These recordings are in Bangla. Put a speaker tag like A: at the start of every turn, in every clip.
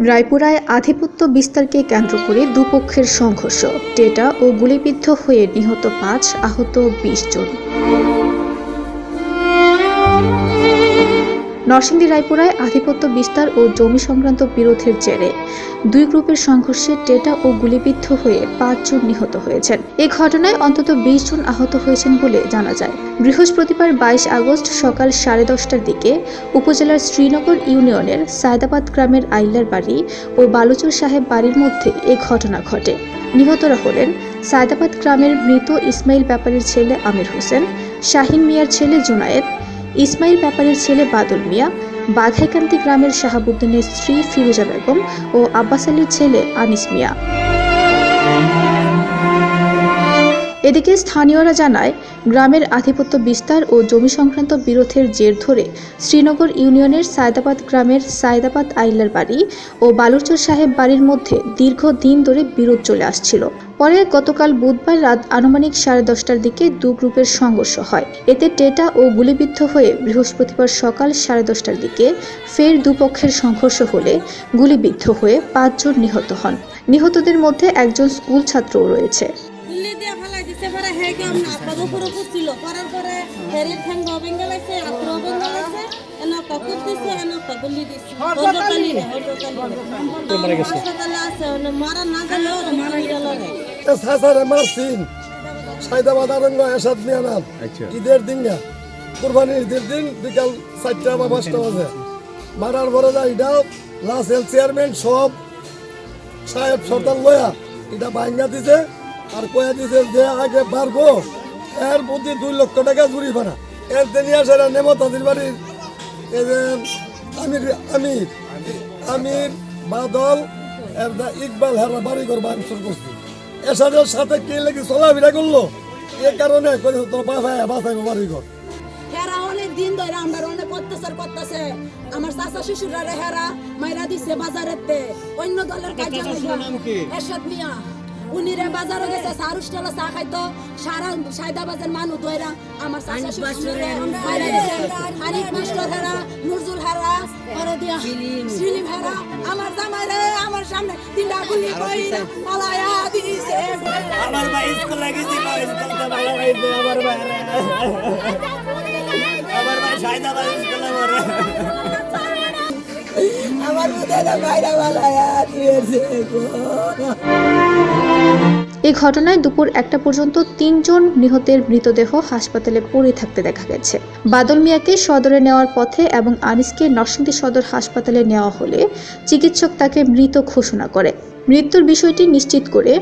A: রায়পুরায় আধিপত্য বিস্তারকে কেন্দ্র করে দুপক্ষের সংঘর্ষ টেটা ও গুলিবিদ্ধ হয়ে নিহত পাঁচ আহত বিশ জন। নরসিংদী রায়পুরায় আধিপত্য বিস্তার ও জমি সংক্রান্ত বিরোধের জেরে দুই গ্রুপের সংঘর্ষে টেটা ও গুলিবিদ্ধ হয়ে পাঁচজন নিহত হয়েছেন। এই ঘটনায় অন্তত বিশ জন আহত হয়েছেন বলে জানা যায়। বৃহস্পতিবার বাইশ আগস্ট সকাল সাড়ে দশটার দিকে উপজেলার শ্রীনগর ইউনিয়নের সায়দাবাদ গ্রামের আইলার বাড়ি ও বালুচর সাহেব বাড়ির মধ্যে এ ঘটনা ঘটে। নিহতরা হলেন সায়দাবাদ গ্রামের মৃত ইসমাইল ব্যাপারীর ছেলে আমির হোসেন, শাহিন মিয়ার ছেলে জুনায়েদ ইসমাইল ব্যাপারের ছেলে বাদল মিয়া বাঘাইকান্তি গ্রামের শাহাবুদ্দিনের স্ত্রী ফিরোজা বেগম ও আব্বাস আলীর ছেলে আনিস মিয়া। এদিকে স্থানীয়রা জানায়, গ্রামের আধিপত্য বিস্তার ও জমি সংক্রান্ত বিরোধের জের ধরে শ্রীনগর ইউনিয়নের সায়দাবাদ গ্রামের সায়দাবাদ আইলার বাড়ি ও বালুরচর সাহেব বাড়ির মধ্যে দীর্ঘ দিন ধরে বিরোধ চলে আসছিল। পরে গতকাল বুধবার রাত আনুমানিক সাড়ে দশটার দিকে দু গ্রুপের সংঘর্ষ হয়। এতে টেটা ও গুলিবিদ্ধ হয়ে বৃহস্পতিবার সকাল সাড়ে দশটার দিকে ফের দুপক্ষের সংঘর্ষ হলে গুলিবিদ্ধ হয়ে পাঁচজন নিহত হন। নিহতদের মধ্যে একজন স্কুল ছাত্রও রয়েছে।
B: পারে হে কেমন আপনার উপরে ছিল? করার পরে ঠ্যাং আত্র এনা কাকুর দিছে এনা দিছে। হরদকালি হরদকালি হাসপাতালে আছে ওনে মারা না গেল মারা গেল
C: সাসারে মারছিন সাইদাবাদ আরঙ্গ এসাদ মিয়া নাম। ঈদের দিন গা। কুরবানির ঈদের দিন বিকাল চারটা বা পাঁচটা বাজে। মারার পরে যা এটা লাসেল চেয়ারম্যান সব সাহেব সর্দার লয়া এটা ভাঙ্গা দিছে। আর কয়া দিছে যে আগে পারব এর প্রতি দুই লক্ষ টাকা জুড়ি ভাড়া এর তিনি আসে নেমতাদির বাড়ির আমির আমির আমির বাদল ইকবাল হেরা বাড়ি ঘর ভাঙচুর করছে। এসাদের সাথে কে লেগে চলাফেরা করল? এ কারণে তোর বাবা বাসাইবো বাড়ি ঘর।
B: হেরা অনেক দিন ধরে আমরা অনেক অত্যাচার করতেছে। আমার চাচা শ্বশুরা রে হেরা মাইরা দিছে বাজারেতে। অন্য দলের কাজ এরশাদ মিয়া। উনি রে বাজারে গেছে সারুস টেলা চা খাইতো। সারা সায়দা বাজার মানুষ দইরা আমার দিছে হানিফ মাস্টার হেরা নুরজুল হেরা পরে দিয়া সিলিম হেরা আমার জামাই রে আমার সামনে তিনটা গুলি কইরা পালায়া দিছে।
D: আমার ভাই স্কুল স্কুলতে ভালো হয়েছে আমার ভাই। আমার ভাই সাইদা ভাই স্কুলে পড়ে।
B: আমার বুঝে বাইরে পালায়া দিয়েছে গো।
A: এই ঘটনায় দুপুর একটা পর্যন্ত তিনজন নিহতের মৃতদেহ হাসপাতালে পড়ে থাকতে দেখা গেছে। বাদল মিয়াকে সদরে নেওয়ার পথে এবং আনিসকে নরসিংদী সদর হাসপাতালে নেওয়া হলে চিকিৎসক তাকে মৃত ঘোষণা করে। মৃত্যুর বিষয়টি নিশ্চিত করে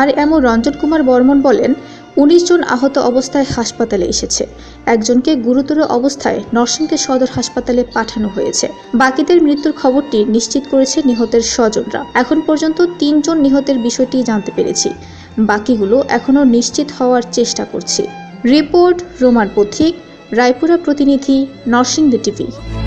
A: আর এম রঞ্জন কুমার বর্মন বলেন, উনিশ জন আহত অবস্থায় হাসপাতালে এসেছে। একজনকে গুরুতর অবস্থায় নরসিংদী সদর হাসপাতালে পাঠানো হয়েছে। বাকিদের মৃত্যুর খবরটি নিশ্চিত করেছে নিহতের স্বজনরা। এখন পর্যন্ত তিনজন নিহতের বিষয়টি জানতে পেরেছি। বাকিগুলো এখনও নিশ্চিত হওয়ার চেষ্টা করছি। রিপোর্ট রোমার পথিক রায়পুরা প্রতিনিধি নরসিংদী টিভি।